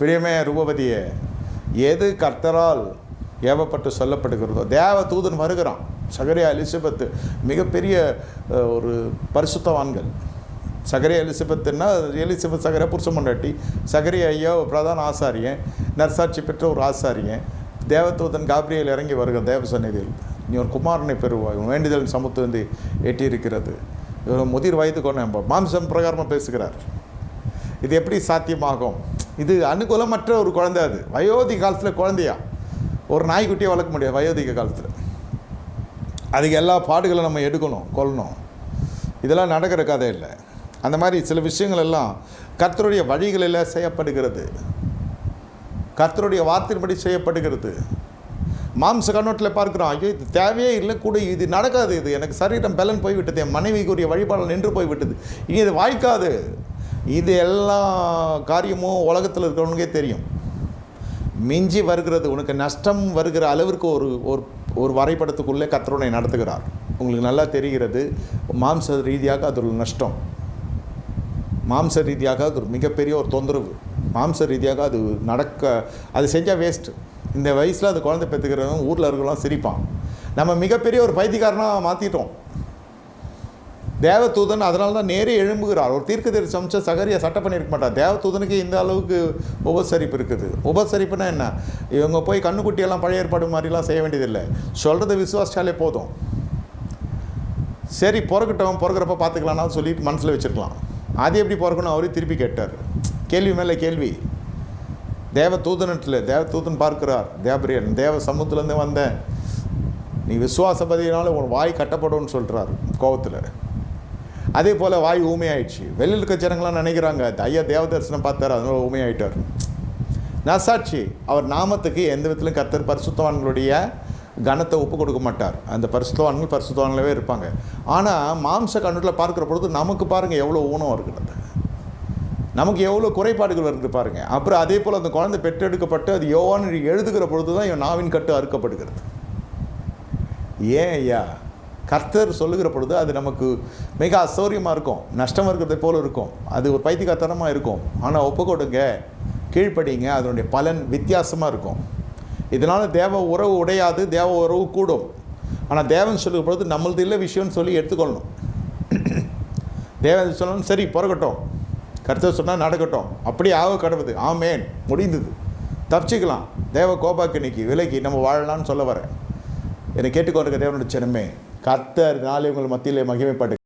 பிரியமே ரூபவதியே எது கர்த்தரால் ஏவப்பட்டு சொல்லப்படுகிறதோ தேவ தூதன் வருகிறான். சகரியா எலிசபெத்து மிகப்பெரிய ஒரு பரிசுத்தவான்கள். சகரியா எலிசபெத்துன்னா எலிசபெத் சகரியா புருஷ மண்டாட்டி சகரியா ஐயா பிரதான ஆசாரியன் நர்சாட்சி பெற்ற ஒரு ஆசாரியன். தேவதூதன் காப்ரியல் இறங்கி வருகிற தேவ சந்நிதியில். நீ ஒரு குமாரனை பெறுவாய் வேண்டுதல் சமத்து வந்து எட்டியிருக்கிறது இவர் முதிர் வயது கொண்ட மாம்சம் பிரகாரமாக பேசுகிறார். இது எப்படி சாத்தியமாகும்? இது அனுகூலமற்ற ஒரு குழந்தை அது. வயோதிக காலத்தில் குழந்தையா? ஒரு நாய்க்குட்டியை வளர்க்க முடியாது வயோதிக காலத்தில். அதுக்கு எல்லா பாடுகளும் நம்ம எடுக்கணும் கொல்லணும். இதெல்லாம் நடக்கிற கதை இல்லை. அந்த மாதிரி சில விஷயங்கள் எல்லாம் கர்த்தருடைய வழிகளில் செய்யப்படுகிறது. கர்த்தருடைய வார்த்தையின்படி செய்யப்படுகிறது. மாம்ச கண்ணோட்டில் பார்க்குறோம் ஐயோ இது தேவையே இல்லை கூட இது நடக்காது இது. எனக்கு சரீரம் பலன் போய்விட்டது என் மனைவிக்குரிய வழிபாடு நின்று போய்விட்டது. இனி இது வாய்க்காது. இது எல்லா காரியமும் உலகத்தில் இருக்கிறவனுக்கே தெரியும். மிஞ்சி வருகிறது உனக்கு நஷ்டம் வருகிற அளவிற்கு ஒரு ஒரு ஒரு வரைபடத்துக்குள்ளே கர்த்தருனை நடத்துகிறார். உங்களுக்கு நல்லா தெரிகிறது மாம்ச ரீதியாக அது ஒரு நஷ்டம். மாம்ச ரீதியாக அது ஒரு மிகப்பெரிய ஒரு தொந்தரவு. மாம்ச ரீதியாக அது நடக்க அது செஞ்சால் வேஸ்ட்டு இந்த வயசில் அது குழந்தை பெற்றுக்கிறவங்க ஊரில் இருக்கலாம் சிரிப்பான். நம்ம மிகப்பெரிய ஒரு பைத்தியக்காரனாக மாற்றிட்டோம் தேவதூதன் அதனால தான் நேரே எழும்புகிறார். ஒரு தீர்க்கதரிசி சமைச்ச சகரியா சட்டை பண்ணியிருக்க மாட்டார். தேவதூதனுக்கு இந்த அளவுக்கு உபசரிப்பு இருக்குது. உபசரிப்புனா என்ன? இவங்க போய் கண்ணுக்குட்டியெல்லாம் பழைய ஏற்பாடு மாதிரிலாம் செய்ய வேண்டியதில்லை. சொல்கிறத விசுவாசிச்சாலே போதும். சரி பிறக்கட்டும் பிறக்கிறப்ப பார்த்துக்கலாம்னா சொல்லிட்டு மனசில் வச்சுருக்கலாம். அது எப்படி பிறக்கணும்? அவரே திருப்பி கேட்டார். கேள்வி மேலே கேள்வி. தேவ தூதனத்தில் தேவ தூதன் பார்க்கிறார். தேவரியன் தேவ சமூகத்துலேருந்து வந்தேன். நீ விசுவாச பதினால உன் வாய் கட்டப்படும்னு சொல்கிறார் கோவத்தில். அதே போல் வாய் ஊமையாயிடுச்சு. வெளியில் இருக்க ஜனங்களாம் நினைக்கிறாங்க ஐயா தேவ தரிசனம் பார்த்தாரு அதனால ஊமையாயிட்டார். நசாட்சி அவர் நாமத்துக்கு எந்த விதத்திலும் கர்த்தர் பரிசுத்தவான்களுடைய கனத்தை ஒப்பு கொடுக்க மாட்டார். அந்த பரிசுத்தவான்கள் பரிசுத்தவான்களவே இருப்பாங்க. ஆனால் மாம்ச கண்ணுட்டில் பார்க்குற பொழுது நமக்கு பாருங்கள் எவ்வளோ ஊனம் இருக்கிறது நமக்கு எவ்வளோ குறைபாடுகள் வருது பாருங்கள் அப்புறம் அதே போல் அந்த குழந்தை பெற்றெடுக்கப்பட்டு அது யோவான் எழுதுகிற பொழுது தான் இவன் நாவின் கட்டு அறுக்கப்படுகிறது. ஏன் ஐயா? கர்த்தர் சொல்லுகிற பொழுது அது நமக்கு மிக அசௌரியமாக இருக்கும். நஷ்டம் இருக்கிறதை போல் இருக்கும். அது ஒரு பைத்தியக்காரத்தனமாக இருக்கும். ஆனால் ஒப்பு கொடுங்க கீழ்ப்படிங்க. அதனுடைய பலன் வித்தியாசமாக இருக்கும். இதனால் தேவ உறவு உடையாது தேவ உறவு கூடும். ஆனால் தேவன் சொல்லுகிற பொழுது நம்மளது இல்லை விஷயம்னு சொல்லி எடுத்துக்கொள்ளணும். தேவன் சொல்லணும் சரி பிறக்கட்டும். கர்த்தர் சொன்னால் நடக்கட்டும். அப்படியே ஆக கடவுது. ஆமேன். முடிந்தது. தப்பிச்சிக்கலாம். தேவ கோபாக்கினிக்கு விலைக்கு நம்ம வாழலாம்னு சொல்ல வரேன். என்னை கேட்டுக்கொண்டிருக்க தேவனுடைய சின்னமே கர்த்தர் நாளை உங்கள் மத்தியிலே மகிமைப்பட்டு